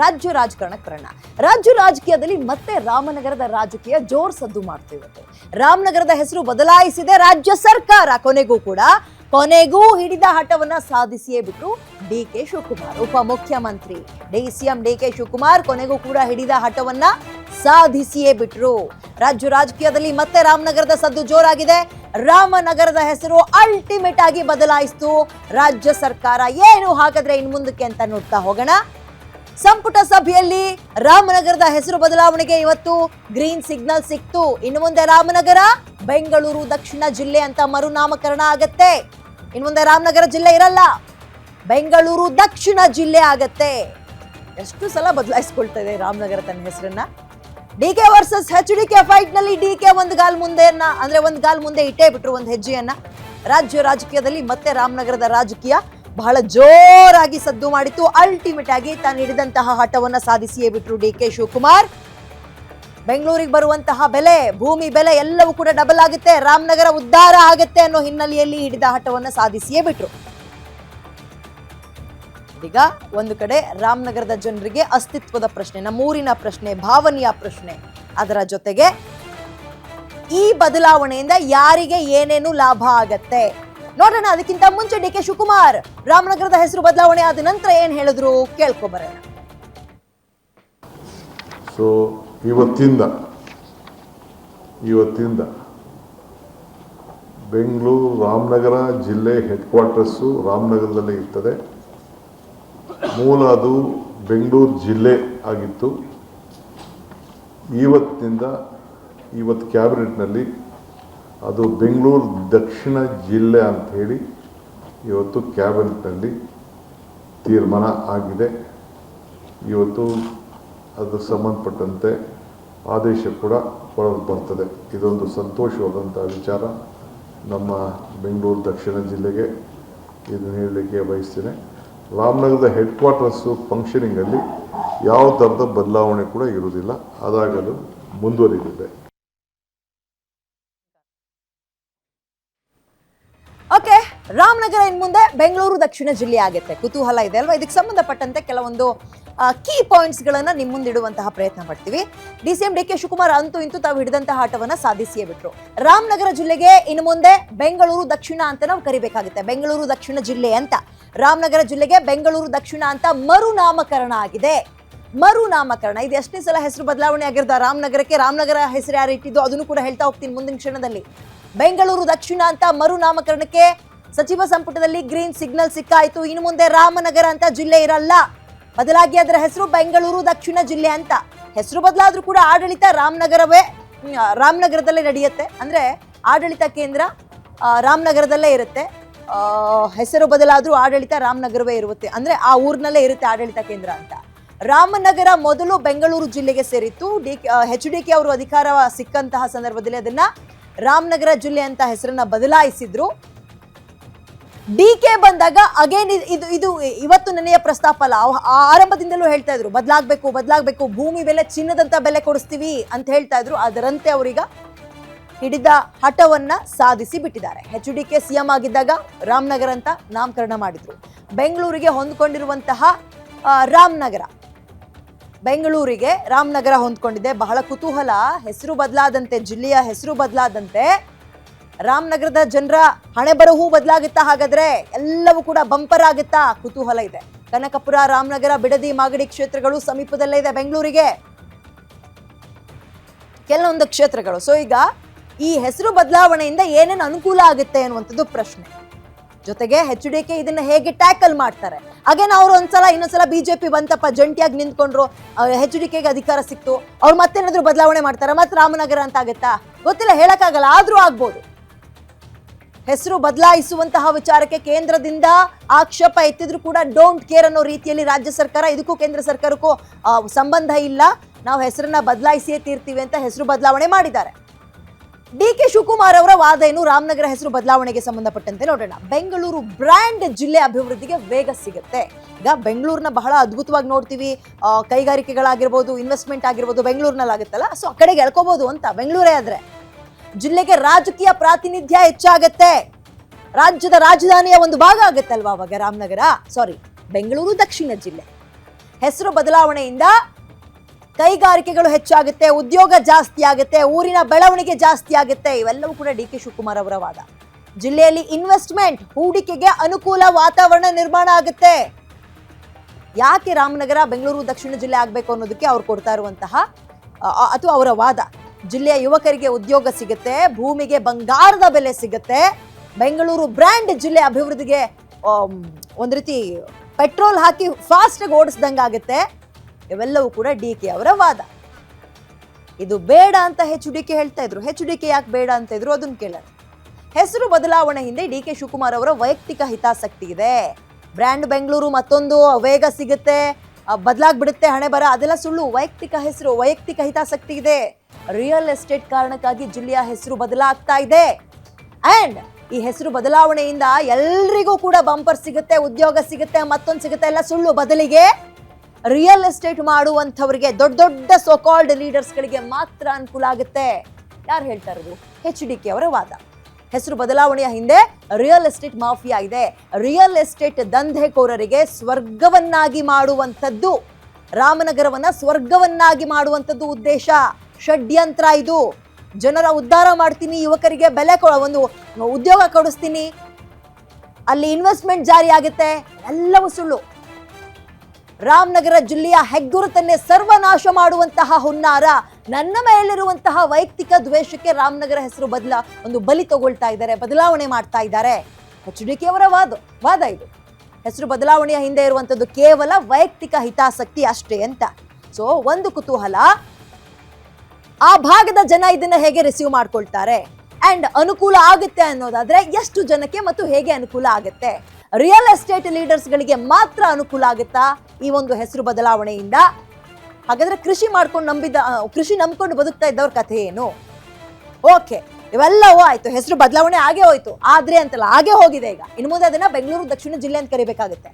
ರಾಜ್ಯ ರಾಜಕಾರಣಕ್ಕೆ ಬರೋಣ ರಾಜ್ಯ ರಾಜಕೀಯದಲ್ಲಿ ಮತ್ತೆ ರಾಮನಗರದ ರಾಜಕೀಯ ಜೋರ್ ಸದ್ದು ಮಾಡ್ತಿರುತ್ತೆ ರಾಮನಗರದ ಹೆಸರು ಬದಲಾಯಿಸಿದೆ ರಾಜ್ಯ ಸರ್ಕಾರ. ಕೊನೆಗೂ ಕೂಡ, ಕೊನೆಗೂ ಹಿಡಿದ ಹಠವನ್ನ ಸಾಧಿಸಿಯೇ ಬಿಟ್ರು ಡಿ ಕೆ ಶಿವಕುಮಾರ್ ಉಪಮುಖ್ಯಮಂತ್ರಿ D CM D K Shivakumar ಕೊನೆಗೂ ಕೂಡ ಹಿಡಿದ ಹಠವನ್ನ ಸಾಧಿಸಿಯೇ ಬಿಟ್ರು. ರಾಜ್ಯ ರಾಜಕೀಯದಲ್ಲಿ ಮತ್ತೆ ರಾಮನಗರದ ಸದ್ದು ಜೋರಾಗಿದೆ. ರಾಮನಗರದ ಹೆಸರು ಅಲ್ಟಿಮೇಟ್ ಆಗಿ ಬದಲಾಯಿಸ್ತು. ರಾಜ್ಯ ಸರ್ಕಾರ ಏನು ಹಾಗಾದ್ರೆ ಇನ್ ಮುಂದಕ್ಕೆ ಅಂತ ನೋಡ್ತಾ ಹೋಗೋಣ. ಸಂಪುಟ ಸಭೆಯಲ್ಲಿ ರಾಮನಗರದ ಹೆಸರು ಬದಲಾವಣೆಗೆ ಇವತ್ತು ಗ್ರೀನ್ ಸಿಗ್ನಲ್ ಸಿಕ್ತು. ಇನ್ನು ಮುಂದೆ ರಾಮನಗರ, ಬೆಂಗಳೂರು, ದಕ್ಷಿಣ ಜಿಲ್ಲೆ ಅಂತ ಮರುನಾಮಕರಣ ಆಗತ್ತೆ. ಇನ್ನು ಮುಂದೆ ರಾಮನಗರ ಜಿಲ್ಲೆ ಇರಲ್ಲ, ಬೆಂಗಳೂರು, ದಕ್ಷಿಣ ಜಿಲ್ಲೆ ಆಗತ್ತೆ. ಎಷ್ಟು ಸಲ ಬದಲಾಯಿಸ್ಕೊಳ್ತಾ ಇದೆ ರಾಮನಗರ ತನ್ನ ಹೆಸರನ್ನ? D K versus H D K ಫೈಟ್ನಲ್ಲಿ D K ಒಂದು ಗಾಲ್ ಮುಂದೆಯನ್ನ, ಅಂದ್ರೆ ಒಂದು ಗಾಲ್ ಮುಂದೆ ಇಟ್ಟೇ ಬಿಟ್ರು ಒಂದು ಹೆಜ್ಜೆಯನ್ನ. ರಾಜ್ಯ ರಾಜಕೀಯದಲ್ಲಿ ಮತ್ತೆ ರಾಮನಗರದ ರಾಜಕೀಯ ಬಹಳ ಜೋರಾಗಿ ಸದ್ದು ಮಾಡಿತ್ತು. ಅಲ್ಟಿಮೇಟ್ ಆಗಿ ತಾನು ಹಿಡಿದಂತಹ ಹಠವನ್ನ ಸಾಧಿಸಿಯೇ ಬಿಟ್ರು ಡಿ ಕೆ ಶಿವಕುಮಾರ್. ಬೆಂಗಳೂರಿಗೆ ಬರುವಂತಹ ಬೆಲೆ, ಭೂಮಿ ಬೆಲೆ ಎಲ್ಲವೂ ಕೂಡ ಡಬಲ್ ಆಗುತ್ತೆ. ರಾಮನಗರ ಉದ್ಧಾರ ಆಗುತ್ತೆ ಅನ್ನೋ ಹಿನ್ನೆಲೆಯಲ್ಲಿ ಹಿಡಿದ ಹಠವನ್ನ ಸಾಧಿಸಿಯೇ ಬಿಟ್ರು. ಈಗ ಒಂದು ಕಡೆ ರಾಮನಗರದ ಜನರಿಗೆ ಅಸ್ತಿತ್ವದ ಪ್ರಶ್ನೆ, ನಮ್ಮೂರಿನ ಪ್ರಶ್ನೆ, ಭಾವನೆಯ ಪ್ರಶ್ನೆ. ಅದರ ಜೊತೆಗೆ ಈ ಬದಲಾವಣೆಯಿಂದ ಯಾರಿಗೆ ಏನೇನು ಲಾಭ ಆಗತ್ತೆ? ನೋಡೋಣ, ಅದಕ್ಕಿಂತ ಮುಂಚೆ ಡಿ ಕೆ ಶಿವಕುಮಾರ್ ರಾಮನಗರದ ಹೆಸರು ಬದಲಾವಣೆ ಆದ ನಂತರ ಏನ್ ಹೇಳಿದ್ರು? ಕೇಳ್ಕೊಬರೋಣ ಸೊ ಇವತ್ತಿಂದ ಇವತ್ತಿಂದ ಬೆಂಗಳೂರು ರಾಮನಗರ ಜಿಲ್ಲೆ ಹೆಡ್ ಕ್ವಾರ್ಟರ್ಸು ರಾಮನಗರದಲ್ಲಿ ಇರ್ತದೆ. ಮೂಲ ಅದು ಬೆಂಗಳೂರು ಜಿಲ್ಲೆ ಆಗಿತ್ತು. ಇವತ್ತಿನಿಂದ ಇವತ್ತು ಕ್ಯಾಬಿನೆಟ್ನಲ್ಲಿ ಅದು ಬೆಂಗಳೂರು ದಕ್ಷಿಣ ಜಿಲ್ಲೆ ಅಂತ ಹೇಳಿ ಇವತ್ತು ಕ್ಯಾಬಿನೆಟ್ನಲ್ಲಿ ತೀರ್ಮಾನ ಆಗಿದೆ. ಇವತ್ತು ಅದು ಸಂಬಂಧಪಟ್ಟಂತೆ ಆದೇಶ ಕೂಡ ಹೊರಗೆ ಬರ್ತದೆ. ಇದೊಂದು ಸಂತೋಷವಾದಂಥ ವಿಚಾರ. ನಮ್ಮ ಬೆಂಗಳೂರು ದಕ್ಷಿಣ ಜಿಲ್ಲೆಗೆ ಇದನ್ನು ಹೇಳಲಿಕ್ಕೆ ಬಯಸ್ತೇನೆ. ರಾಮನಗರದ ಹೆಡ್ ಕ್ವಾರ್ಟರ್ಸು ಫಂಕ್ಷನಿಂಗಲ್ಲಿ ಯಾವ ಥರದ ಬದಲಾವಣೆ ಕೂಡ ಇರುವುದಿಲ್ಲ. ಅದಾಗಲು ಮುಂದುವರಿದಿದೆ ಓಕೆ ರಾಮನಗರ ಇನ್ ಮುಂದೆ ಬೆಂಗಳೂರು ದಕ್ಷಿಣ ಜಿಲ್ಲೆ ಆಗುತ್ತೆ. ಕುತೂಹಲ ಇದೆ ಅಲ್ವಾ? ಇದಕ್ಕೆ ಸಂಬಂಧಪಟ್ಟಂತೆ ಕೆಲವೊಂದು ಕೀ ಪಾಯಿಂಟ್ಸ್ ನಿಮ್ಮ ನಿಮ್ ಮುಂದಿಡುವಂತಹ ಪ್ರಯತ್ನ ಪಡ್ತೀವಿ. D C M D K Shivakumar ಅಂತೂ ಇಂತೂ ತಾವು ಹಿಡಿದಂತಹ ಆಟವನ್ನು ಸಾಧಿಸಿಯೇ ಬಿಟ್ರು. ರಾಮನಗರ ಜಿಲ್ಲೆಗೆ ಇನ್ನು ಮುಂದೆ ಬೆಂಗಳೂರು ದಕ್ಷಿಣ ಅಂತ ನಾವು ಕರಿಬೇಕಾಗುತ್ತೆ. ಬೆಂಗಳೂರು ದಕ್ಷಿಣ ಜಿಲ್ಲೆ ಅಂತ. ರಾಮನಗರ ಜಿಲ್ಲೆಗೆ ಬೆಂಗಳೂರು ದಕ್ಷಿಣ ಅಂತ ಮರುನಾಮಕರಣ ಆಗಿದೆ. ಮರುನಾಮಕರಣ. ಇದು ಎಷ್ಟನೇ ಸಲ ಹೆಸರು ಬದಲಾವಣೆ ಆಗಿರೋದು? ರಾಮನಗರಕ್ಕೆ ರಾಮನಗರ ಹೆಸರು ಯಾರು ಇಟ್ಟಿದ್ದು? ಅದನ್ನು ಕೂಡ ಹೇಳ್ತಾ ಹೋಗ್ತೀನಿ ಮುಂದಿನ ಕ್ಷಣದಲ್ಲಿ. ಬೆಂಗಳೂರು ದಕ್ಷಿಣ ಅಂತ ಮರುನಾಮಕರಣಕ್ಕೆ ಸಚಿವ ಸಂಪುಟದಲ್ಲಿ ಗ್ರೀನ್ ಸಿಗ್ನಲ್ ಸಿಕ್ಕಾಯಿತು. ಇನ್ನು ಮುಂದೆ ರಾಮನಗರ ಅಂತ ಜಿಲ್ಲೆ ಇರಲ್ಲ. ಬದಲಾಗಿ ಅದರ ಹೆಸರು ಬೆಂಗಳೂರು, ದಕ್ಷಿಣ ಜಿಲ್ಲೆ ಅಂತ. ಹೆಸರು ಬದಲಾದ್ರೂ ಕೂಡ ಆಡಳಿತ ರಾಮನಗರವೇ ರಾಮನಗರದಲ್ಲೇ ನಡೆಯುತ್ತೆ. ಅಂದ್ರೆ ಆಡಳಿತ ಕೇಂದ್ರ ರಾಮನಗರದಲ್ಲೇ ಇರುತ್ತೆ. ಹೆಸರು ಬದಲಾದ್ರೂ ಆಡಳಿತ ರಾಮನಗರವೇ ಇರುತ್ತೆ. ಅಂದ್ರೆ ಆ ಊರಿನಲ್ಲೇ ಇರುತ್ತೆ ಆಡಳಿತ ಕೇಂದ್ರ ಅಂತ. ರಾಮನಗರ ಮೊದಲು ಬೆಂಗಳೂರು ಜಿಲ್ಲೆಗೆ ಸೇರಿತ್ತು. ಡಿ ಹೆಚ್ ಡಿ ಕೆ ಅವರು ಅಧಿಕಾರ ಸಿಕ್ಕಂತಹ ಸಂದರ್ಭದಲ್ಲಿ ಅದನ್ನ ರಾಮನಗರ ಜಿಲ್ಲೆ ಅಂತ ಹೆಸರನ್ನ ಬದಲಾಯಿಸಿದ್ರು. ಡಿ ಕೆ ಬಂದಾಗ ಅಗೇನ್ ಇದು ಇದು ಇವತ್ತು ನೆನೆಯ ಪ್ರಸ್ತಾಪ ಅಲ್ಲ. ಆರಂಭದಿಂದಲೂ ಹೇಳ್ತಾ ಇದ್ರು, ಬದಲಾಗಬೇಕು ಬದಲಾಗಬೇಕು, ಭೂಮಿ ಬೆಲೆ ಚಿನ್ನದಂತ ಬೆಲೆ ಕೊಡಿಸ್ತೀವಿ ಅಂತ ಹೇಳ್ತಾ ಇದ್ರು. ಅದರಂತೆ ಅವರೀಗ ಹಿಡಿದ ಹಠವನ್ನ ಸಾಧಿಸಿ ಬಿಟ್ಟಿದ್ದಾರೆ. ಎಚ್ ಡಿ ಕೆ ಸಿಎಂ ಆಗಿದ್ದಾಗ ರಾಮನಗರ ಅಂತ ನಾಮಕರಣ ಮಾಡಿದ್ರು. ಬೆಂಗಳೂರಿಗೆ ಹೊಂದ್ಕೊಂಡಿರುವಂತಹ ರಾಮನಗರ. ಬೆಂಗಳೂರಿಗೆ ರಾಮನಗರ ಹೊಂದ್ಕೊಂಡಿದೆ. ಬಹಳ ಕುತೂಹಲ. ಹೆಸರು ಬದಲಾದಂತೆ, ಜಿಲ್ಲೆಯ ಹೆಸರು ಬದಲಾದಂತೆ ರಾಮನಗರದ ಜನರ ಹಣೆ ಬರಹೂ ಬದಲಾಗುತ್ತಾ ಹಾಗಾದ್ರೆ ಎಲ್ಲವೂ ಕೂಡ ಬಂಪರ್ ಆಗುತ್ತಾ ಕುತೂಹಲ ಇದೆ. ಕನಕಪುರ, ರಾಮನಗರ, ಬಿಡದಿ, ಮಾಗಡಿ ಕ್ಷೇತ್ರಗಳು ಸಮೀಪದಲ್ಲೇ ಇದೆ ಬೆಂಗಳೂರಿಗೆ. ಕೆಲವೊಂದು ಕ್ಷೇತ್ರಗಳು. ಸೊ ಈಗ ಈ ಹೆಸರು ಬದಲಾವಣೆಯಿಂದ ಏನೇನು ಅನುಕೂಲ ಆಗುತ್ತೆ ಅನ್ನುವಂಥದ್ದು ಪ್ರಶ್ನೆ. ಜೊತೆಗೆ ಎಚ್ ಡಿ ಕೆ ಇದನ್ನ ಹೇಗೆ ಟ್ಯಾಕಲ್ ಮಾಡ್ತಾರೆ? ಹಾಗೇನ ಅವ್ರು ಒಂದ್ಸಲ ಇನ್ನೊಂದ್ಸಲ ಬಿಜೆಪಿ ಬಂತಪ್ಪ, ಜಂಟಿಯಾಗಿ ನಿಂತ್ಕೊಂಡ್ರು ಎಚ್ ಡಿ ಕೆಗೆ ಅಧಿಕಾರ ಸಿಕ್ತು, ಅವ್ರು ಮತ್ತೇನಾದ್ರೂ ಬದಲಾವಣೆ ಮಾಡ್ತಾರೆ? ಮತ್ತೆ ರಾಮನಗರ ಅಂತ ಆಗುತ್ತಾ? ಗೊತ್ತಿಲ್ಲ, ಹೇಳಕ್ಕಾಗಲ್ಲ, ಆದ್ರೂ ಆಗ್ಬೋದು. ಹೆಸರು ಬದಲಾಯಿಸುವಂತಹ ವಿಚಾರಕ್ಕೆ ಕೇಂದ್ರದಿಂದ ಆಕ್ಷೇಪ ಎತ್ತಿದ್ರು ಕೂಡ ಡೋಂಟ್ ಕೇರ್ ಅನ್ನೋ ರೀತಿಯಲ್ಲಿ ರಾಜ್ಯ ಸರ್ಕಾರ, ಇದಕ್ಕೂ ಕೇಂದ್ರ ಸರ್ಕಾರಕ್ಕೂ ಸಂಬಂಧ ಇಲ್ಲ. ನಾವು ಹೆಸರನ್ನ ಬದಲಾಯಿಸಿಯೇ ತೀರ್ತೀವಿ ಅಂತ ಹೆಸರು ಬದಲಾವಣೆ ಮಾಡಿದ್ದಾರೆ. ಡಿ ಕೆ ಶಿವಕುಮಾರ್ ಅವರ ವಾದ ಏನು? ರಾಮನಗರ ಹೆಸರು ಬದಲಾವಣೆಗೆ ಸಂಬಂಧಪಟ್ಟಂತೆ ನೋಡೋಣ. ಬೆಂಗಳೂರು ಬ್ರ್ಯಾಂಡ್ ಜಿಲ್ಲೆ ಅಭಿವೃದ್ಧಿಗೆ ವೇಗ ಸಿಗುತ್ತೆ. ಈಗ ಬೆಂಗಳೂರನ್ನ ಬಹಳ ಅದ್ಭುತವಾಗಿ ನೋಡ್ತೀವಿ. ಕೈಗಾರಿಕೆಗಳಾಗಿರ್ಬೋದು ಇನ್ವೆಸ್ಟ್ಮೆಂಟ್ ಆಗಿರ್ಬೋದು ಬೆಂಗಳೂರಿನಲ್ಲಿ ಆಗುತ್ತಲ್ಲ ಸೊ ಆ ಕಡೆಗೆ ಎಳ್ಕೋಬಹುದು ಅಂತ. ಬೆಂಗಳೂರೇ ಆದ್ರೆ. ಜಿಲ್ಲೆಗೆ ರಾಜಕೀಯ ಪ್ರಾತಿನಿಧ್ಯ ಹೆಚ್ಚಾಗತ್ತೆ. ರಾಜ್ಯದ ರಾಜಧಾನಿಯ ಒಂದು ಭಾಗ ಆಗುತ್ತಲ್ವಾ ಅವಾಗ? ರಾಮನಗರ ಸಾರಿ ಬೆಂಗಳೂರು ದಕ್ಷಿಣ ಜಿಲ್ಲೆ. ಹೆಸರು ಬದಲಾವಣೆಯಿಂದ ಕೈಗಾರಿಕೆಗಳು ಹೆಚ್ಚಾಗುತ್ತೆ, ಉದ್ಯೋಗ ಜಾಸ್ತಿ ಆಗುತ್ತೆ, ಊರಿನ ಬೆಳವಣಿಗೆ ಜಾಸ್ತಿ ಆಗುತ್ತೆ, ಇವೆಲ್ಲವೂ ಕೂಡ ಡಿ ಕೆ ಶಿವಕುಮಾರ್ ಅವರ ವಾದ. ಜಿಲ್ಲೆಯಲ್ಲಿ ಇನ್ವೆಸ್ಟ್ಮೆಂಟ್ ಹೂಡಿಕೆಗೆ ಅನುಕೂಲ ವಾತಾವರಣ ನಿರ್ಮಾಣ ಆಗುತ್ತೆ. ಯಾಕೆ ರಾಮನಗರ, ಬೆಂಗಳೂರು ದಕ್ಷಿಣ ಜಿಲ್ಲೆ ಆಗಬೇಕು ಅನ್ನೋದಕ್ಕೆ ಅವ್ರು ಕೊಡ್ತಾ ಇರುವಂತಹ ಅಥವಾ ಅವರ ವಾದ. ಜಿಲ್ಲೆಯ ಯುವಕರಿಗೆ ಉದ್ಯೋಗ ಸಿಗುತ್ತೆ, ಭೂಮಿಗೆ ಬಂಗಾರದ ಬೆಲೆ ಸಿಗುತ್ತೆ. ಬೆಂಗಳೂರು ಬ್ರ್ಯಾಂಡ್ ಜಿಲ್ಲೆ ಅಭಿವೃದ್ಧಿಗೆ ಒಂದು ರೀತಿ ಪೆಟ್ರೋಲ್ ಹಾಕಿ ಫಾಸ್ಟಾಗಿ ಓಡಿಸ್ದಂಗಾಗುತ್ತೆ ಇವೆಲ್ಲವೂ ಕೂಡ ಡಿ ಕೆ ಅವರ ವಾದ. ಇದು ಬೇಡ ಅಂತ ಹೆಚ್ ಡಿ ಕೆ ಹೇಳ್ತಾ ಇದ್ರು. ಹೆಚ್ ಡಿ ಕೆ ಯಾಕೆ ಬೇಡ ಅಂತ ಇದ್ರು? ಅದನ್ನು ಕೇಳೋಣ. ಹೆಸರು ಬದಲಾವಣೆ ಹಿಂದೆ ಡಿ ಕೆ ಶಿವಕುಮಾರ್ ಅವರ ವೈಯಕ್ತಿಕ ಹಿತಾಸಕ್ತಿ ಇದೆ. ಬ್ರ್ಯಾಂಡ್ ಬೆಂಗಳೂರು ಮತ್ತೊಂದು, ವೇಗ ಸಿಗುತ್ತೆ ಬದಲಾಗ್ಬಿಡುತ್ತೆ, ಹಣೆ ಬರ, ಅದೆಲ್ಲ ಸುಳ್ಳು. ವೈಯಕ್ತಿಕ ಹೆಸರು, ವೈಯಕ್ತಿಕ ಹಿತಾಸಕ್ತಿ ಇದೆ. ರಿಯಲ್ ಎಸ್ಟೇಟ್ ಕಾರಣಕ್ಕಾಗಿ ಜಿಲ್ಲೆಯ ಹೆಸರು ಬದಲಾಗ್ತಾ ಇದೆ. ಅಂಡ್ ಈ ಹೆಸರು ಬದಲಾವಣೆಯಿಂದ ಎಲ್ರಿಗೂ ಕೂಡ ಬಂಪರ್ ಸಿಗುತ್ತೆ, ಉದ್ಯೋಗ ಸಿಗುತ್ತೆ, ಮತ್ತೊಂದು ಸಿಗುತ್ತೆ ಎಲ್ಲ ಸುಳ್ಳು ಬದಲಿಗೆ. ರಿಯಲ್ ಎಸ್ಟೇಟ್ ಮಾಡುವಂಥವ್ರಿಗೆ ದೊಡ್ಡ ದೊಡ್ಡ ಸೋಕಾಲ್ಡ್ ಲೀಡರ್ಸ್ಗಳಿಗೆ ಮಾತ್ರ ಅನುಕೂಲ ಆಗುತ್ತೆ. ಯಾರು ಹೇಳ್ತಾ ಇರೋದು? ಎಚ್ ಡಿ ಕೆ ಅವರ ವಾದ. ಹೆಸರು ಬದಲಾವಣೆಯ ಹಿಂದೆ ರಿಯಲ್ ಎಸ್ಟೇಟ್ ಮಾಫಿಯಾ ಇದೆ. ರಿಯಲ್ ಎಸ್ಟೇಟ್ ದಂಧೆಕೋರರಿಗೆ ಸ್ವರ್ಗವನ್ನಾಗಿ ಮಾಡುವಂಥದ್ದು. ರಾಮನಗರವನ್ನ ಸ್ವರ್ಗವನ್ನಾಗಿ ಮಾಡುವಂಥದ್ದು ಉದ್ದೇಶ. ಷಡ್ಯಂತ್ರ ಇದು. ಜನರ ಉದ್ಧಾರ ಮಾಡ್ತೀನಿ, ಯುವಕರಿಗೆ ಬೆಲೆ ಕೊ ಒಂದು ಉದ್ಯೋಗ ಕೊಡಿಸ್ತೀನಿ. ಅಲ್ಲಿ ಇನ್ವೆಸ್ಟ್ಮೆಂಟ್ ಜಾರಿ ಆಗುತ್ತೆ, ಎಲ್ಲವೂ ಸುಳ್ಳು. ರಾಮನಗರ ಜಿಲ್ಲೆಯ ಹೆಗ್ಗುರುತನ್ನೇ ಸರ್ವನಾಶ ಮಾಡುವಂತಹ ಹುನ್ನಾರ, ನನ್ನ ಮೇಲಿರುವಂತಹ ವೈಯಕ್ತಿಕ ದ್ವೇಷಕ್ಕೆ ರಾಮನಗರ ಹೆಸರು ಬದಲ ಒಂದು ಬಲಿ ತಗೊಳ್ತಾ ಇದ್ದಾರೆ, ಬದಲಾವಣೆ ಮಾಡ್ತಾ ಇದ್ದಾರೆ. ಎಚ್ ಡಿ ಕೆ ಅವರ ವಾದ ವಾದ ಇದು. ಹೆಸರು ಬದಲಾವಣೆಯ ಹಿಂದೆ ಇರುವಂಥದ್ದು ಕೇವಲ ವೈಯಕ್ತಿಕ ಹಿತಾಸಕ್ತಿ ಅಷ್ಟೇ ಅಂತ. ಸೊ ಒಂದು ಕುತೂಹಲ ಆ ಭಾಗದ ಜನ ಇದನ್ನ ಹೇಗೆ ರಿಸೀವ್ ಮಾಡ್ಕೊಳ್ತಾರೆ? ಅಂಡ್ ಅನುಕೂಲ ಆಗುತ್ತೆ ಅನ್ನೋದಾದ್ರೆ ಎಷ್ಟು ಜನಕ್ಕೆ ಮತ್ತು ಹೇಗೆ ಅನುಕೂಲ ಆಗುತ್ತೆ? ರಿಯಲ್ ಎಸ್ಟೇಟ್ ಲೀಡರ್ಸ್ ಗಳಿಗೆ ಮಾತ್ರ ಅನುಕೂಲ ಆಗುತ್ತಾ? ಈ ಒಂದು ಹೆಸರು ಬದಲಾವಣೆಯಿಂದ? ಹಾಗಾದ್ರೆ ಕೃಷಿ ಮಾಡ್ಕೊಂಡು ನಂಬಿದ ಕೃಷಿ ನಂಬ್ಕೊಂಡು ಬದುಕ್ತಾ ಇದ್ದವ್ರ ಕಥೆ ಏನು? ಓಕೆ ಇವೆಲ್ಲವೂ ಆಯ್ತು. ಹೆಸರು ಬದಲಾವಣೆ ಆಗೇ ಹೋಯ್ತು. ಆದ್ರೆ ಅಂತಲ್ಲ, ಆಗೇ ಹೋಗಿದೆ ಈಗ. ಇನ್ನು ಮುಂದೆ ಅದನ್ನ ಬೆಂಗಳೂರು ದಕ್ಷಿಣ ಜಿಲ್ಲೆ ಅಂತ ಕರಿಬೇಕಾಗುತ್ತೆ.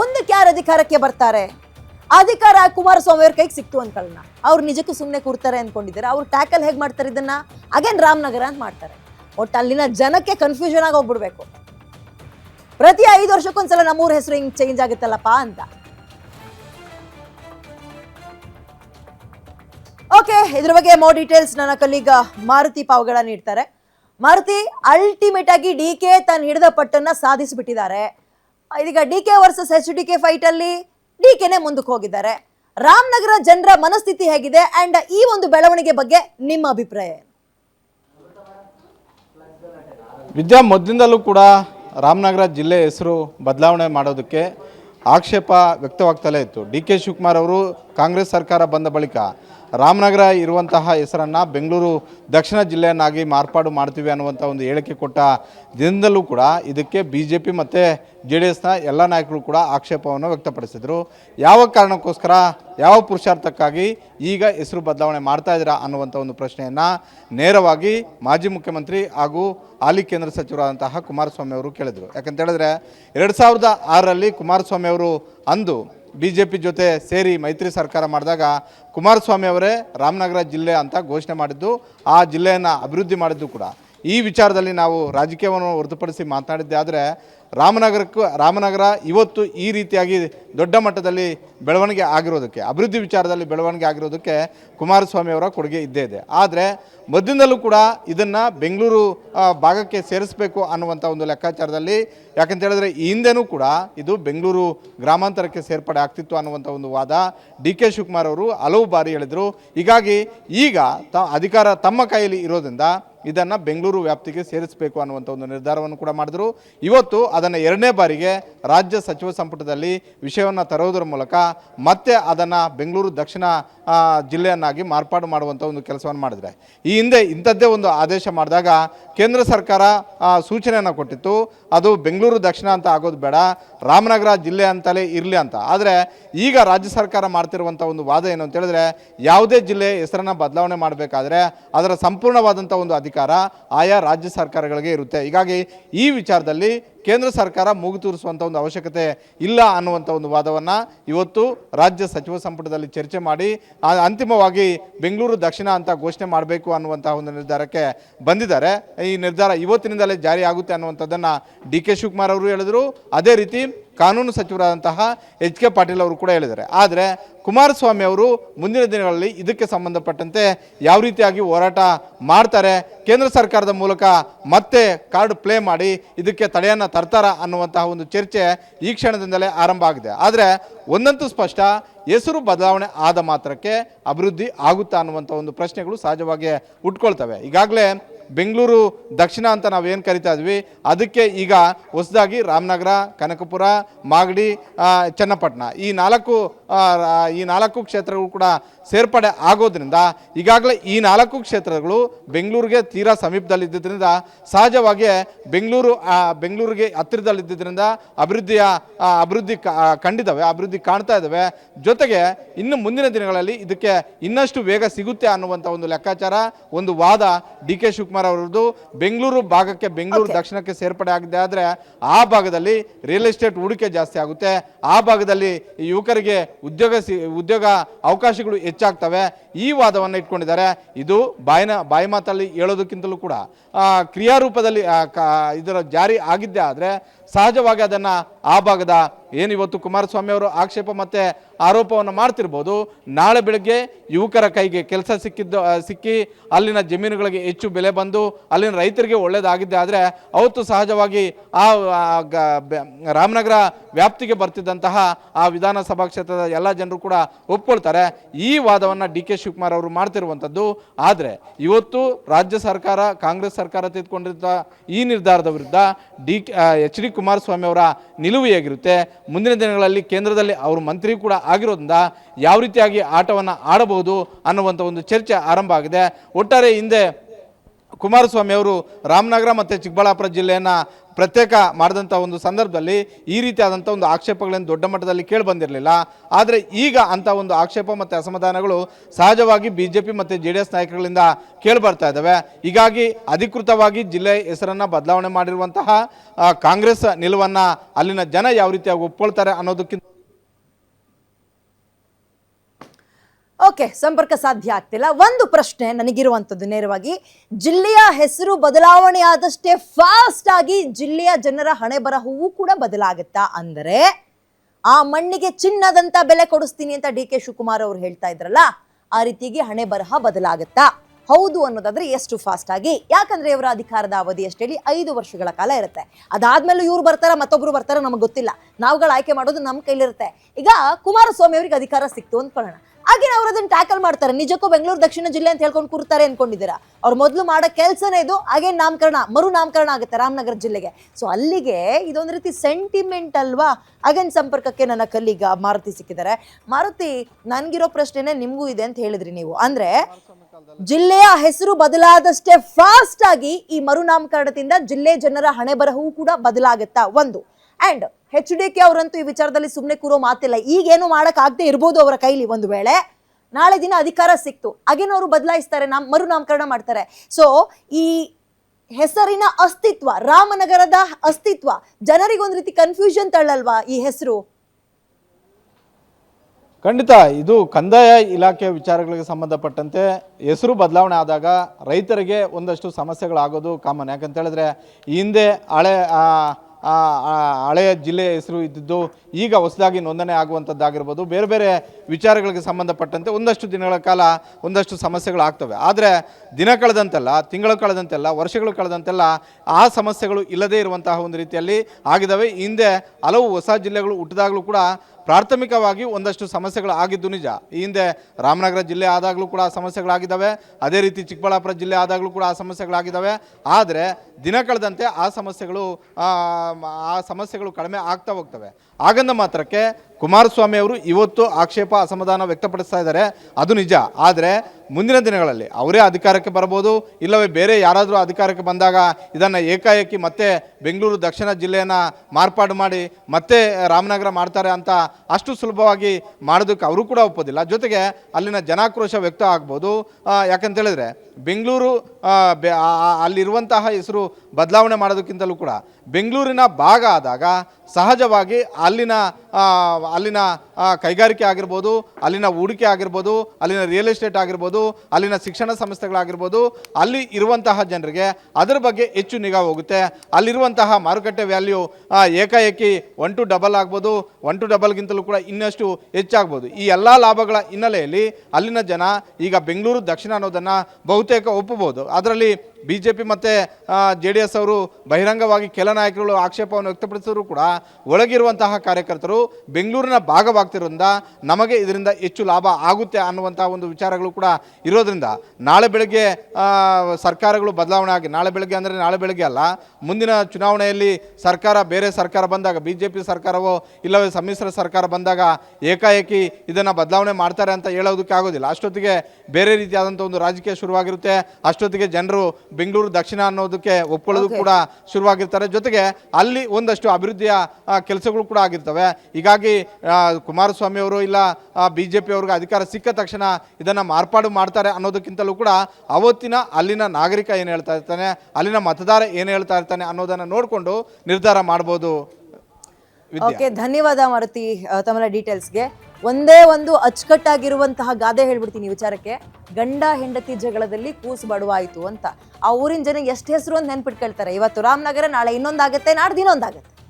ಮುಂದಕ್ಕೆ ಯಾರು ಅಧಿಕಾರಕ್ಕೆ ಬರ್ತಾರೆ? ಅಧಿಕಾರ ಕುಮಾರಸ್ವಾಮಿ ಅವ್ರ ಕೈಗೆ ಸಿಕ್ತು ಅನ್ಕೊಳ್ಳೋಣ. ಅವ್ರು ನಿಜಕ್ಕೂ ಸುಮ್ಮನೆ ಕೂರ್ತಾರೆ ಅನ್ಕೊಂಡಿದ್ದಾರೆ. ಅವ್ರು ಟ್ಯಾಕಲ್ ಹೇಗೆ ಮಾಡ್ತಾರೆ ಇದನ್ನ? ಅಗೇನ್ ರಾಮನಗರ ಅಂತ ಮಾಡ್ತಾರೆ. ಒಟ್ಟು ಅಲ್ಲಿನ ಜನಕ್ಕೆ ಕನ್ಫ್ಯೂಷನ್ ಆಗಿ ಹೋಗ್ಬಿಡ್ಬೇಕು. ಪ್ರತಿ ಐದು ವರ್ಷಕ್ಕೊಂದ್ಸಲ ನಮ್ಮೂರ ಹೆಸರು ಹಿಂಗೆ ಚೇಂಜ್ ಆಗುತ್ತಲ್ಲಪ್ಪ ಅಂತ. ಓಕೆ ಇದ್ರ ಬಗ್ಗೆ ಮೋ ಡೀಟೇಲ್ಸ್ ನನ್ನ ಕಲೀಗ ಮಾರುತಿ ಪಾವುಗಳ ನೀಡ್ತಾರೆ. ಮಾರುತಿ ಅಲ್ಟಿಮೇಟ್ ಆಗಿ ಡಿ ಕೆ ತನ್ನ ಹಿಡಿದ ಪಟ್ಟನ್ನ ಸಾಧಿಸಿಬಿಟ್ಟಿದ್ದಾರೆ. ಇದೀಗ D K versus H D K fight ಅಲ್ಲಿ ಡಿ ಕೆನೆ ಮುಂದಕ್ಕೆ ಹೋಗಿದ್ದಾರೆ. ರಾಮನಗರ ಜನರ ಮನಸ್ಥಿತಿ ಹೇಗಿದೆ ಅಂಡ್ ಈ ಒಂದು ಬೆಳವಣಿಗೆ ಬಗ್ಗೆ ನಿಮ್ಮ ಅಭಿಪ್ರಾಯ ವಿದ್ಯಾ, ಮೊದಲಿಂದಲೂ ಕೂಡ ರಾಮನಗರ ಜಿಲ್ಲೆ ಹೆಸರು ಬದಲಾವಣೆ ಮಾಡೋದಕ್ಕೆ ಆಕ್ಷೇಪ ವ್ಯಕ್ತವಾಗ್ತಲೇ ಇತ್ತು. ಡಿ ಕೆ ಶಿವಕುಮಾರ್ ಅವರು ಕಾಂಗ್ರೆಸ್ ಸರ್ಕಾರ ಬಂದ ಬಳಿಕ ರಾಮನಗರ ಇರುವಂತಹ ಹೆಸರನ್ನು ಬೆಂಗಳೂರು ದಕ್ಷಿಣ ಜಿಲ್ಲೆಯನ್ನಾಗಿ ಮಾರ್ಪಾಡು ಮಾಡ್ತೀವಿ ಅನ್ನುವಂಥ ಒಂದು ಹೇಳಿಕೆ ಕೊಟ್ಟ ದಿನದಲ್ಲೂ ಕೂಡ ಇದಕ್ಕೆ ಬಿ ಜೆ ಪಿ ಮತ್ತು ಜೆ ಡಿ ಎಸ್ನ ಎಲ್ಲ ನಾಯಕರು ಕೂಡ ಆಕ್ಷೇಪವನ್ನು ವ್ಯಕ್ತಪಡಿಸಿದರು. ಯಾವ ಕಾರಣಕ್ಕೋಸ್ಕರ, ಯಾವ ಪುರುಷಾರ್ಥಕ್ಕಾಗಿ ಈಗ ಹೆಸರು ಬದಲಾವಣೆ ಮಾಡ್ತಾ ಇದ್ದೀರಾ ಅನ್ನುವಂಥ ಒಂದು ಪ್ರಶ್ನೆಯನ್ನು ನೇರವಾಗಿ ಮಾಜಿ ಮುಖ್ಯಮಂತ್ರಿ ಹಾಗೂ ಹಾಲಿ ಕೇಂದ್ರ ಸಚಿವರಾದಂತಹ ಕುಮಾರಸ್ವಾಮಿ ಅವರು ಕೇಳಿದರು. ಯಾಕಂತ ಹೇಳಿದ್ರೆ, ಎರಡು ಸಾವಿರದ ಆರರಲ್ಲಿ ಕುಮಾರಸ್ವಾಮಿ ಅವರು ಅಂದು ಬಿ ಜೆ ಪಿ ಜೊತೆ ಸೇರಿ ಮೈತ್ರಿ ಸರ್ಕಾರ ಮಾಡಿದಾಗ ಕುಮಾರಸ್ವಾಮಿ ಅವರೇ ರಾಮನಗರ ಜಿಲ್ಲೆ ಅಂತ ಘೋಷಣೆ ಮಾಡಿದ್ದು, ಆ ಜಿಲ್ಲೆಯನ್ನು ಅಭಿವೃದ್ಧಿ ಮಾಡಿದ್ದು ಕೂಡ. ಈ ವಿಚಾರದಲ್ಲಿ ನಾವು ರಾಜಕೀಯವನ್ನು ಹೊರತುಪಡಿಸಿ ಮಾತನಾಡಿದ್ದೆ ಆದರೆ ರಾಮನಗರಕ್ಕೂ, ರಾಮನಗರ ಇವತ್ತು ಈ ರೀತಿಯಾಗಿ ದೊಡ್ಡ ಮಟ್ಟದಲ್ಲಿ ಬೆಳವಣಿಗೆ ಆಗಿರೋದಕ್ಕೆ, ಅಭಿವೃದ್ಧಿ ವಿಚಾರದಲ್ಲಿ ಬೆಳವಣಿಗೆ ಆಗಿರೋದಕ್ಕೆ ಕುಮಾರಸ್ವಾಮಿ ಅವರ ಕೊಡುಗೆ ಇದ್ದೇ ಇದೆ. ಆದರೆ ಮಧ್ಯದಲ್ಲೂ ಕೂಡ ಇದನ್ನು ಬೆಂಗಳೂರು ಭಾಗಕ್ಕೆ ಸೇರಿಸಬೇಕು ಅನ್ನುವಂಥ ಒಂದು ಲೆಕ್ಕಾಚಾರದಲ್ಲಿ, ಯಾಕಂತ ಹೇಳಿದ್ರೆ ಈ ಹಿಂದೆನೂ ಕೂಡ ಇದು ಬೆಂಗಳೂರು ಗ್ರಾಮಾಂತರಕ್ಕೆ ಸೇರ್ಪಡೆ ಆಗ್ತಿತ್ತು ಅನ್ನುವಂಥ ಒಂದು ವಾದ ಡಿ ಕೆ ಶಿವಕುಮಾರ್ ಅವರು ಹಲವು ಬಾರಿ ಹೇಳಿದರು. ಹೀಗಾಗಿ ಈಗ ತ, ಅಧಿಕಾರ ತಮ್ಮ ಕೈಯಲ್ಲಿ ಇರೋದ್ರಿಂದ ಇದನ್ನು ಬೆಂಗಳೂರು ವ್ಯಾಪ್ತಿಗೆ ಸೇರಿಸಬೇಕು ಅನ್ನುವಂಥ ಒಂದು ನಿರ್ಧಾರವನ್ನು ಕೂಡ ಮಾಡಿದ್ರು. ಇವತ್ತು ಅದನ್ನು ಎರಡನೇ ಬಾರಿಗೆ ರಾಜ್ಯ ಸಚಿವ ಸಂಪುಟದಲ್ಲಿ ವಿಷಯವನ್ನು ತರೋದರ ಮೂಲಕ ಮತ್ತೆ ಅದನ್ನು ಬೆಂಗಳೂರು ದಕ್ಷಿಣ ಜಿಲ್ಲೆಯನ್ನಾಗಿ ಮಾರ್ಪಾಡು ಮಾಡುವಂಥ ಒಂದು ಕೆಲಸವನ್ನು ಮಾಡಿದರೆ. ಈ ಹಿಂದೆ ಇಂಥದ್ದೇ ಒಂದು ಆದೇಶ ಮಾಡಿದಾಗ ಕೇಂದ್ರ ಸರ್ಕಾರ ಸೂಚನೆಯನ್ನು ಕೊಟ್ಟಿತ್ತು. ಅದು ಬೆಂಗಳೂರು ದಕ್ಷಿಣ ಅಂತ ಆಗೋದು ಬೇಡ, ರಾಮನಗರ ಜಿಲ್ಲೆ ಅಂತಲೇ ಇರಲಿ ಅಂತ. ಆದರೆ ಈಗ ರಾಜ್ಯ ಸರ್ಕಾರ ಮಾಡ್ತಿರುವಂಥ ಒಂದು ವಾದ ಏನು ಅಂತ ಹೇಳಿದ್ರೆ, ಯಾವುದೇ ಜಿಲ್ಲೆ ಹೆಸರನ್ನು ಬದಲಾವಣೆ ಮಾಡಬೇಕಾದ್ರೆ ಅದರ ಸಂಪೂರ್ಣವಾದಂಥ ಒಂದು ಅಧಿಕಾರ ಆಯಾ ರಾಜ್ಯ ಸರ್ಕಾರಗಳಿಗೆ ಇರುತ್ತೆ. ಹೀಗಾಗಿ ಈ ವಿಚಾರದಲ್ಲಿ ಕೇಂದ್ರ ಸರ್ಕಾರ ಮೂಗು ತೂರಿಸುವಂಥ ಒಂದು ಅವಶ್ಯಕತೆ ಇಲ್ಲ ಅನ್ನುವಂಥ ಒಂದು ವಾದವನ್ನು ಇವತ್ತು ರಾಜ್ಯ ಸಚಿವ ಸಂಪುಟದಲ್ಲಿ ಚರ್ಚೆ ಮಾಡಿ ಅಂತಿಮವಾಗಿ ಬೆಂಗಳೂರು ದಕ್ಷಿಣ ಅಂತ ಘೋಷಣೆ ಮಾಡಬೇಕು ಅನ್ನುವಂಥ ಒಂದು ನಿರ್ಧಾರಕ್ಕೆ ಬಂದಿದ್ದಾರೆ. ಈ ನಿರ್ಧಾರ ಇವತ್ತಿನಿಂದಲೇ ಜಾರಿ ಆಗುತ್ತೆ ಅನ್ನುವಂಥದ್ದನ್ನು ಡಿ ಕೆ ಶಿವಕುಮಾರ್ ಅವರು ಹೇಳಿದರು. ಅದೇ ರೀತಿ ಕಾನೂನು ಸಚಿವರಾದಂತಹ ಎಚ್ ಕೆ ಪಾಟೀಲ್ ಅವರು ಕೂಡ ಹೇಳಿದ್ದಾರೆ. ಆದರೆ ಕುಮಾರಸ್ವಾಮಿ ಅವರು ಮುಂದಿನ ದಿನಗಳಲ್ಲಿ ಇದಕ್ಕೆ ಸಂಬಂಧಪಟ್ಟಂತೆ ಯಾವ ರೀತಿಯಾಗಿ ಹೋರಾಟ ಮಾಡ್ತಾರೆ, ಕೇಂದ್ರ ಸರ್ಕಾರದ ಮೂಲಕ ಮತ್ತೆ ಕಾರ್ಡ್ ಪ್ಲೇ ಮಾಡಿ ಇದಕ್ಕೆ ತಡೆಯನ್ನು ತರ್ತಾರ ಅನ್ನುವಂತಹ ಒಂದು ಚರ್ಚೆ ಈ ಕ್ಷಣದಿಂದಲೇ ಆರಂಭ ಆಗಿದೆ. ಆದರೆ ಒಂದಂತೂ ಸ್ಪಷ್ಟ ಹೆಸರು ಬದಲಾವಣೆ ಆದ ಮಾತ್ರಕ್ಕೆ ಅಭಿವೃದ್ಧಿ ಆಗುತ್ತಾ ಅನ್ನುವಂಥ ಒಂದು ಪ್ರಶ್ನೆಗಳು ಸಹಜವಾಗಿ ಉಟ್ಕೊಳ್ತವೆ. ಈಗಾಗಲೇ ಬೆಂಗಳೂರು ದಕ್ಷಿಣ ಅಂತ ನಾವೇನು ಕರಿತಾ ಇದ್ವಿ, ಅದಕ್ಕೆ ಈಗ ಹೊಸದಾಗಿ ರಾಮನಗರ, ಕನಕಪುರ, ಮಾಗಡಿ ಚನ್ನಪಟ್ಟಣ ಈ ನಾಲ್ಕು ಈ ನಾಲ್ಕು ಕ್ಷೇತ್ರಗಳು ಕೂಡ ಸೇರ್ಪಡೆ ಆಗೋದ್ರಿಂದ ಈಗಾಗಲೇ ಈ ನಾಲ್ಕು ಕ್ಷೇತ್ರಗಳು ಬೆಂಗಳೂರಿಗೆ ತೀರಾ ಸಮೀಪದಲ್ಲಿದ್ದರಿಂದ ಸಹಜವಾಗಿ ಬೆಂಗಳೂರು ಬೆಂಗಳೂರಿಗೆ ಹತ್ತಿರದಲ್ಲಿದ್ದರಿಂದ ಅಭಿವೃದ್ಧಿಯ ಅಭಿವೃದ್ಧಿ ಕಂಡಿದ್ದಾವೆ, ಅಭಿವೃದ್ಧಿ ಕಾಣ್ತಾ ಇದ್ದಾವೆ. ಜೊತೆಗೆ ಇನ್ನು ಮುಂದಿನ ದಿನಗಳಲ್ಲಿ ಇದಕ್ಕೆ ಇನ್ನಷ್ಟು ವೇಗ ಸಿಗುತ್ತೆ ಅನ್ನುವಂಥ ಒಂದು ಲೆಕ್ಕಾಚಾರ ಒಂದು ವಾದ ಡಿ ಕೆ ಶಿವಕುಮಾರ್ ಅವರದ್ದು. ಬೆಂಗಳೂರು ಭಾಗಕ್ಕೆ ಬೆಂಗಳೂರು ದಕ್ಷಿಣಕ್ಕೆ ಸೇರ್ಪಡೆ ಆಗಿದೆ ಆದರೆ ಆ ಭಾಗದಲ್ಲಿ ರಿಯಲ್ ಎಸ್ಟೇಟ್ ಹೂಡಿಕೆ ಜಾಸ್ತಿ ಆಗುತ್ತೆ. ಆ ಭಾಗದಲ್ಲಿ ಈ ಯುವಕರಿಗೆ ಉದ್ಯೋಗ ಸಿ ಉದ್ಯೋಗ ಅವಕಾಶಗಳು ಹೆಚ್ಚಾಗ್ತವೆ. ಈ ವಾದವನ್ನು ಇಟ್ಕೊಂಡಿದ್ದಾರೆ. ಇದು ಬಾಯಿನ ಬಾಯಿ ಮಾತಲ್ಲಿ ಹೇಳೋದಕ್ಕಿಂತಲೂ ಕೂಡ ಕ್ರಿಯಾರೂಪದಲ್ಲಿ ಇದರ ಜಾರಿ ಆಗಿದ್ದೇ ಆದರೆ ಸಹಜವಾಗಿ ಅದನ್ನು ಆ ಭಾಗದ ಏನು ಇವತ್ತು ಕುಮಾರಸ್ವಾಮಿ ಅವರು ಆಕ್ಷೇಪ ಮತ್ತು ಆರೋಪವನ್ನು ಮಾಡ್ತಿರ್ಬೋದು. ನಾಳೆ ಬೆಳಗ್ಗೆ ಯುವಕರ ಕೈಗೆ ಕೆಲಸ ಸಿಕ್ಕಿದ್ದು ಸಿಕ್ಕಿ ಅಲ್ಲಿನ ಜಮೀನುಗಳಿಗೆ ಹೆಚ್ಚು ಬೆಲೆ ಬಂದು ಅಲ್ಲಿನ ರೈತರಿಗೆ ಒಳ್ಳೆಯದಾಗಿದ್ದೆ ಆದರೆ ಅವತ್ತು ಸಹಜವಾಗಿ ಆ ರಾಮನಗರ ವ್ಯಾಪ್ತಿಗೆ ಬರ್ತಿದ್ದಂತಹ ಆ ವಿಧಾನಸಭಾ ಕ್ಷೇತ್ರದ ಎಲ್ಲ ಜನರು ಕೂಡ ಒಪ್ಕೊಳ್ತಾರೆ. ಈ ವಾದವನ್ನು ಡಿ ಕೆ ಶಿವಕುಮಾರ್ ಅವರು ಮಾಡ್ತಿರುವಂಥದ್ದು ಆದರೆ ಇವತ್ತು ರಾಜ್ಯ ಸರ್ಕಾರ, ಕಾಂಗ್ರೆಸ್ ಸರ್ಕಾರ ತೆಗೆದುಕೊಂಡಿದ್ದ ಈ ನಿರ್ಧಾರದ ವಿರುದ್ಧ ಡಿ ಎಚ್ ಡಿ ಕುಮಾರಸ್ವಾಮಿ ಅವರ ನಿಲುವು ಹೇಗಿರುತ್ತೆ? ಮುಂದಿನ ದಿನಗಳಲ್ಲಿ ಕೇಂದ್ರದಲ್ಲಿ ಅವರು ಮಂತ್ರಿ ಕೂಡ ಆಗಿರೋದ್ರಿಂದ ಯಾವ ರೀತಿಯಾಗಿ ಆಟವನ್ನು ಆಡಬಹುದು ಅನ್ನುವಂಥ ಒಂದು ಚರ್ಚೆ ಆರಂಭ ಆಗಿದೆ. ಒಟ್ಟಾರೆ ಹಿಂದೆ ಕುಮಾರಸ್ವಾಮಿ ಅವರು ರಾಮನಗರ ಮತ್ತು ಚಿಕ್ಕಬಳ್ಳಾಪುರ ಜಿಲ್ಲೆಯನ್ನು ಪ್ರತ್ಯೇಕ ಮಾಡಿದಂಥ ಒಂದು ಸಂದರ್ಭದಲ್ಲಿ ಈ ರೀತಿಯಾದಂಥ ಒಂದು ಆಕ್ಷೇಪಗಳನ್ನು ದೊಡ್ಡ ಮಟ್ಟದಲ್ಲಿ ಕೇಳಿ ಬಂದಿರಲಿಲ್ಲ. ಆದರೆ ಈಗ ಅಂಥ ಒಂದು ಆಕ್ಷೇಪ ಮತ್ತು ಅಸಮಾಧಾನಗಳು ಸಹಜವಾಗಿ ಬಿ ಜೆ ಪಿ ಮತ್ತು ಜೆ ಡಿ ಎಸ್ ನಾಯಕರುಗಳಿಂದ ಕೇಳಿಬರ್ತಾ ಇದ್ದಾವೆ. ಹೀಗಾಗಿ ಅಧಿಕೃತವಾಗಿ ಜಿಲ್ಲೆ ಹೆಸರನ್ನು ಬದಲಾವಣೆ ಮಾಡಿರುವಂತಹ ಕಾಂಗ್ರೆಸ್ ನಿಲುವನ್ನು ಅಲ್ಲಿನ ಜನ ಯಾವ ರೀತಿಯಾಗಿ ಒಪ್ಕೊಳ್ತಾರೆ ಅನ್ನೋದಕ್ಕಿಂತ ಓಕೆ, ಸಂಪರ್ಕ ಸಾಧ್ಯ ಆಗ್ತಿಲ್ಲ. ಒಂದು ಪ್ರಶ್ನೆ ನನಗಿರುವಂಥದ್ದು ನೇರವಾಗಿ. ಜಿಲ್ಲೆಯ ಹೆಸರು ಬದಲಾವಣೆ ಆದಷ್ಟೇ ಫಾಸ್ಟ್ ಆಗಿ ಜಿಲ್ಲೆಯ ಜನರ ಹಣೆ ಬರಹವೂ ಕೂಡ ಬದಲಾಗುತ್ತಾ ಅಂದರೆ, ಆ ಮಣ್ಣಿಗೆ ಚಿನ್ನದಂತ ಬೆಲೆ ಕೊಡಿಸ್ತೀನಿ ಅಂತ ಡಿ ಕೆ ಶಿವಕುಮಾರ್ ಅವರು ಹೇಳ್ತಾ ಇದ್ರಲ್ಲ, ಆ ರೀತಿಗೆ ಹಣೆ ಬರಹ ಬದಲಾಗುತ್ತಾ? ಹೌದು ಅನ್ನೋದಾದ್ರೆ ಎಷ್ಟು ಫಾಸ್ಟ್ ಆಗಿ? ಯಾಕಂದ್ರೆ ಇವರ ಅಧಿಕಾರದ ಅವಧಿ ಅಷ್ಟೇಳಿ ಐದು ವರ್ಷಗಳ ಕಾಲ ಇರುತ್ತೆ. ಅದಾದ್ಮೇಲೆ ಇವ್ರು ಬರ್ತಾರ, ಮತ್ತೊಬ್ರು ಬರ್ತಾರ ನಮಗೆ ಗೊತ್ತಿಲ್ಲ. ನಾವುಗಳು ಆಯ್ಕೆ ಮಾಡೋದು ನಮ್ಮ ಕೈಲಿರುತ್ತೆ. ಈಗ ಕುಮಾರಸ್ವಾಮಿ ಅವರಿಗೆ ಅಧಿಕಾರ ಸಿಕ್ತು ಅಂದ್ಕೊಳ್ಳೋಣ. ಹಾಗೆ ಅವ್ರು ಅದನ್ನ ಟ್ಯಾಕಲ್ ಮಾಡ್ತಾರೆ. ನಿಜಕ್ಕೂ ಬೆಂಗಳೂರು ದಕ್ಷಿಣ ಜಿಲ್ಲೆ ಅಂತ ಹೇಳ್ಕೊಂಡು ಕೂರ್ತಾರೆ ಅನ್ಕೊಂಡಿದ್ದೀರಾ? ಅವ್ರು ಮೊದಲು ಮಾಡೋ ಕೆಲಸನೇ ಇದು, ಹಾಗೆ ನಾಮಕರಣ, ಮರು ನಾಮಕರಣ ಆಗುತ್ತೆ ರಾಮನಗರ ಜಿಲ್ಲೆಗೆ. ಸೊ ಅಲ್ಲಿಗೆ ಇದೊಂದು ರೀತಿ ಸೆಂಟಿಮೆಂಟ್ ಅಲ್ವಾ? ಅಗೇನ್ ಸಂಪರ್ಕಕ್ಕೆ ನನ್ನ ಕಲ್ಲಿಗ ಮಾರುತಿ ಸಿಕ್ಕಿದ್ದಾರೆ. ಮಾರುತಿ, ನನ್ಗಿರೋ ಪ್ರಶ್ನೆನೇ ನಿಮಗೂ ಇದೆ ಅಂತ ಹೇಳಿದ್ರಿ ನೀವು. ಅಂದ್ರೆ, ಜಿಲ್ಲೆಯ ಹೆಸರು ಬದಲಾದಷ್ಟೇ ಫಾಸ್ಟ್ ಆಗಿ ಈ ಮರುನಾಮಕರಣದಿಂದ ಜಿಲ್ಲೆ ಜನರ ಹಣೆ ಬರಹವೂ ಕೂಡ ಬದಲಾಗುತ್ತಾ? ಒಂದು. ಅಂಡ್ ಹೆಚ್ ಡಿ ಕೆ ಅವರಂತೂ ಈ ವಿಚಾರದಲ್ಲಿ ಸುಮ್ಮನೆ ಕೂರೋ ಮಾತಿಲ್ಲ. ಈಗೇನು ಮಾಡಕ್ ಆಗದೆ ಇರ್ಬೋದು ಅವರ ಕೈಲಿ ಒಂದು ವೇಳೆ. ನಾಳೆ ದಿನ ಅಧಿಕಾರ ಸಿಕ್ತು. ಹಾಗೇನು ಅವರು ಬದಲಾಯಿಸ್ತಾರೆ, ನಾಮ್ ಮರುನಾಮಕರಣ ಮಾಡ್ತಾರೆ. ಸೊ ಈ ಹೆಸರಿನ ಅಸ್ತಿತ್ವ, ರಾಮನಗರದ ಅಸ್ತಿತ್ವ ಜನರಿಗೊಂದು ರೀತಿ ಕನ್ಫ್ಯೂಷನ್ ತಳ್ಳಲ್ವಾ ಈ ಹೆಸರು? ಖಂಡಿತ, ಇದು ಕಂದಾಯ ಇಲಾಖೆ ವಿಚಾರಗಳಿಗೆ ಸಂಬಂಧಪಟ್ಟಂತೆ ಹೆಸರು ಬದಲಾವಣೆ ಆದಾಗ ರೈತರಿಗೆ ಒಂದಷ್ಟು ಸಮಸ್ಯೆಗಳಾಗೋದು ಕಾಮನ್ ಯಾಕಂತ ಹೇಳಿದ್ರೆ, ಈ ಹಿಂದೆ ಹಳೆ ಹಳೆಯ ಜಿಲ್ಲೆಯ ಹೆಸರು ಇದ್ದಿದ್ದು ಈಗ ಹೊಸದಾಗಿ ನೋಂದಣಿ ಆಗುವಂಥದ್ದಾಗಿರ್ಬೋದು. ಬೇರೆ ಬೇರೆ ವಿಚಾರಗಳಿಗೆ ಸಂಬಂಧಪಟ್ಟಂತೆ ಒಂದಷ್ಟು ದಿನಗಳ ಕಾಲ ಒಂದಷ್ಟು ಸಮಸ್ಯೆಗಳು ಆಗ್ತವೆ. ಆದರೆ ದಿನ ಕಳೆದಂತೆಲ್ಲ, ತಿಂಗಳು ಕಳೆದಂತೆಲ್ಲ, ವರ್ಷಗಳು ಕಳೆದಂತೆಲ್ಲ ಆ ಸಮಸ್ಯೆಗಳು ಇಲ್ಲದೇ ಇರುವಂತಹ ಒಂದು ರೀತಿಯಲ್ಲಿ ಆಗಿದ್ದಾವೆ ಹಿಂದೆ ಹಲವು ಹೊಸ ಜಿಲ್ಲೆಗಳು ಹುಟ್ಟಿದಾಗಲೂ ಕೂಡ ಪ್ರಾಥಮಿಕವಾಗಿ ಒಂದಷ್ಟು ಸಮಸ್ಯೆಗಳು ಆಗಿದ್ದು ನಿಜ. ಈ ಹಿಂದೆ ರಾಮನಗರ ಜಿಲ್ಲೆ ಆದಾಗಲೂ ಕೂಡ ಆ ಸಮಸ್ಯೆಗಳಾಗಿದ್ದಾವೆ. ಅದೇ ರೀತಿ ಚಿಕ್ಕಬಳ್ಳಾಪುರ ಜಿಲ್ಲೆ ಆದಾಗಲೂ ಕೂಡ ಆ ಸಮಸ್ಯೆಗಳಾಗಿದ್ದಾವೆ. ಆದರೆ ದಿನ ಕಳೆದಂತೆ ಆ ಸಮಸ್ಯೆಗಳು ಆ, ಸಮಸ್ಯೆಗಳು ಕಡಿಮೆ ಆಗ್ತಾ ಹೋಗ್ತವೆ. ಹಾಗಂದ ಮಾತ್ರಕ್ಕೆ ಕುಮಾರಸ್ವಾಮಿ ಅವರು ಇವತ್ತು ಆಕ್ಷೇಪ ಅಸಮಾಧಾನ ವ್ಯಕ್ತಪಡಿಸ್ತಾ ಇದ್ದಾರೆ. ಅದು ನಿಜ. ಆದರೆ ಮುಂದಿನ ದಿನಗಳಲ್ಲಿ ಅವರೇ ಅಧಿಕಾರಕ್ಕೆ ಬರ್ಬೋದು ಇಲ್ಲವೇ ಬೇರೆ ಯಾರಾದರೂ ಅಧಿಕಾರಕ್ಕೆ ಬಂದಾಗ ಇದನ್ನು ಏಕಾಏಕಿ ಮತ್ತೆ ಬೆಂಗಳೂರು ದಕ್ಷಿಣ ಜಿಲ್ಲೆಯನ್ನು ಮಾರ್ಪಾಡು ಮಾಡಿ ಮತ್ತೆ ರಾಮನಗರ ಮಾಡ್ತಾರೆ ಅಂತ ಅಷ್ಟು ಸುಲಭವಾಗಿ ಮಾಡೋದಕ್ಕೆ ಅವರು ಕೂಡ ಒಪ್ಪೋದಿಲ್ಲ. ಜೊತೆಗೆ ಅಲ್ಲಿನ ಜನಾಕ್ರೋಶ ವ್ಯಕ್ತ ಆಗ್ಬೋದು. ಯಾಕಂತೇಳಿದ್ರೆ ಬೆಂಗಳೂರು ಅಲ್ಲಿರುವಂತಹ ಹೆಸರು ಬದಲಾವಣೆ ಮಾಡೋದಕ್ಕಿಂತಲೂ ಕೂಡ ಬೆಂಗಳೂರಿನ ಭಾಗ ಆದಾಗ ಸಹಜವಾಗಿ ಅಲ್ಲಿನ ಅಲ್ಲಿನ ಕೈಗಾರಿಕೆ ಆಗಿರ್ಬೋದು, ಅಲ್ಲಿನ ಹೂಡಿಕೆ ಆಗಿರ್ಬೋದು, ಅಲ್ಲಿನ ರಿಯಲ್ ಎಸ್ಟೇಟ್ ಆಗಿರ್ಬೋದು, ಅಲ್ಲಿನ ಶಿಕ್ಷಣ ಸಂಸ್ಥೆಗಳಾಗಿರ್ಬೋದು, ಅಲ್ಲಿ ಇರುವಂತಹ ಜನರಿಗೆ ಅದರ ಬಗ್ಗೆ ಹೆಚ್ಚು ನಿಗಾ ಹೋಗುತ್ತೆ. ಅಲ್ಲಿರುವಂತಹ ಮಾರುಕಟ್ಟೆ ವ್ಯಾಲ್ಯೂ ಏಕಾಏಕಿ ಒನ್ ಟು ಡಬಲ್ ಆಗ್ಬೋದು ಒನ್ ಟು ಡಬಲ್ಗಿಂತಲೂ ಕೂಡ ಇನ್ನಷ್ಟು ಹೆಚ್ಚಾಗ್ಬೋದು. ಈ ಎಲ್ಲ ಲಾಭಗಳ ಹಿನ್ನೆಲೆಯಲ್ಲಿ ಅಲ್ಲಿನ ಜನ ಈಗ ಬೆಂಗಳೂರು ದಕ್ಷಿಣ ಅನ್ನೋದನ್ನು ಬಹುತೇಕ ಒಪ್ಪಬಹುದು. ಅದರಲ್ಲಿ ಬಿ ಜೆ ಪಿ ಮತ್ತು ಜೆ ಡಿ ಎಸ್ ಅವರು ಬಹಿರಂಗವಾಗಿ ಕೆಲ ನಾಯಕರುಗಳು ಆಕ್ಷೇಪವನ್ನು ವ್ಯಕ್ತಪಡಿಸಿದ್ರು ಕೂಡ ಒಳಗಿರುವಂತಹ ಕಾರ್ಯಕರ್ತರು ಬೆಂಗಳೂರಿನ ಭಾಗವಾಗ್ತಿರೋದ್ರಿಂದ ನಮಗೆ ಇದರಿಂದ ಹೆಚ್ಚು ಲಾಭ ಆಗುತ್ತೆ ಅನ್ನುವಂಥ ಒಂದು ವಿಚಾರಗಳು ಕೂಡ ಇರೋದ್ರಿಂದ ನಾಳೆ ಬೆಳಗ್ಗೆ ಸರ್ಕಾರಗಳು ಬದಲಾವಣೆ ಆಗಿ, ನಾಳೆ ಬೆಳಗ್ಗೆ ಅಂದರೆ ನಾಳೆ ಬೆಳಗ್ಗೆ ಅಲ್ಲ, ಮುಂದಿನ ಚುನಾವಣೆಯಲ್ಲಿ ಸರ್ಕಾರ, ಬೇರೆ ಸರ್ಕಾರ ಬಂದಾಗ ಬಿ ಜೆ ಪಿ ಸರ್ಕಾರವೋ ಇಲ್ಲವೇ ಸಮ್ಮಿಶ್ರ ಸರ್ಕಾರ ಬಂದಾಗ ಏಕಾಏಕಿ ಇದನ್ನು ಬದಲಾವಣೆ ಮಾಡ್ತಾರೆ ಅಂತ ಹೇಳೋದಕ್ಕೆ ಆಗೋದಿಲ್ಲ ಅಷ್ಟೊತ್ತಿಗೆ ಬೇರೆ ರೀತಿಯಾದಂಥ ಒಂದು ರಾಜಕೀಯ ಶುರುವಾಗಿರುತ್ತೆ. ಅಷ್ಟೊತ್ತಿಗೆ ಜನರು ಬೆಂಗಳೂರು ದಕ್ಷಿಣ ಅನ್ನೋದಕ್ಕೆ ಒಪ್ಕೊಳ್ಳೋದು ಕೂಡ ಶುರುವಾಗಿರ್ತಾರೆ. ಜೊತೆಗೆ ಅಲ್ಲಿ ಒಂದಷ್ಟು ಅಭಿವೃದ್ಧಿಯ ಕೆಲಸಗಳು ಕೂಡ ಆಗಿರ್ತವೆ. ಹೀಗಾಗಿ ಕುಮಾರಸ್ವಾಮಿ ಅವರು ಇಲ್ಲ ಬಿ ಜೆ ಅವ್ರಿಗೆ ಅಧಿಕಾರ ಸಿಕ್ಕ ತಕ್ಷಣ ಇದನ್ನು ಮಾರ್ಪಾಡು ಮಾಡ್ತಾರೆ ಅನ್ನೋದಕ್ಕಿಂತಲೂ ಕೂಡ ಅವತ್ತಿನ ಅಲ್ಲಿನ ನಾಗರಿಕ ಏನು ಹೇಳ್ತಾ ಇರ್ತಾನೆ ಅಲ್ಲಿನ ಮತದಾರ ಏನು ಹೇಳ್ತಾ ಇರ್ತಾನೆ ಅನ್ನೋದನ್ನು ನೋಡಿಕೊಂಡು ನಿರ್ಧಾರ ಮಾಡ್ಬೋದು ಓಕೆ ಧನ್ಯವಾದ ಮಾರುತಿ ತಮ್ಮ ಡೀಟೇಲ್ಸ್ಗೆ ಒಂದೇ ಒಂದು ಅಚ್ಚುಕಟ್ಟಾಗಿರುವಂತಹ ಗಾದೆ ಹೇಳ್ಬಿಡ್ತೀನಿ ವಿಚಾರಕ್ಕೆ. ಗಂಡ ಹೆಂಡತಿ ಜಗಳದಲ್ಲಿ ಕೂಸು ಬಡವಾಯಿತು ಅಂತ. ಆ ಊರಿನ ಜನ ಎಷ್ಟು ಹೆಸರು ಅಂತ ನೆನ್ಪಿಟ್ಕೊಳ್ತಾರೆ. ಇವತ್ತು ರಾಮನಗರ ನಾಳೆ ಇನ್ನೊಂದಾಗತ್ತೆ, ನಾಡ್ದು ಇನ್ನೊಂದಾಗತ್ತೆ.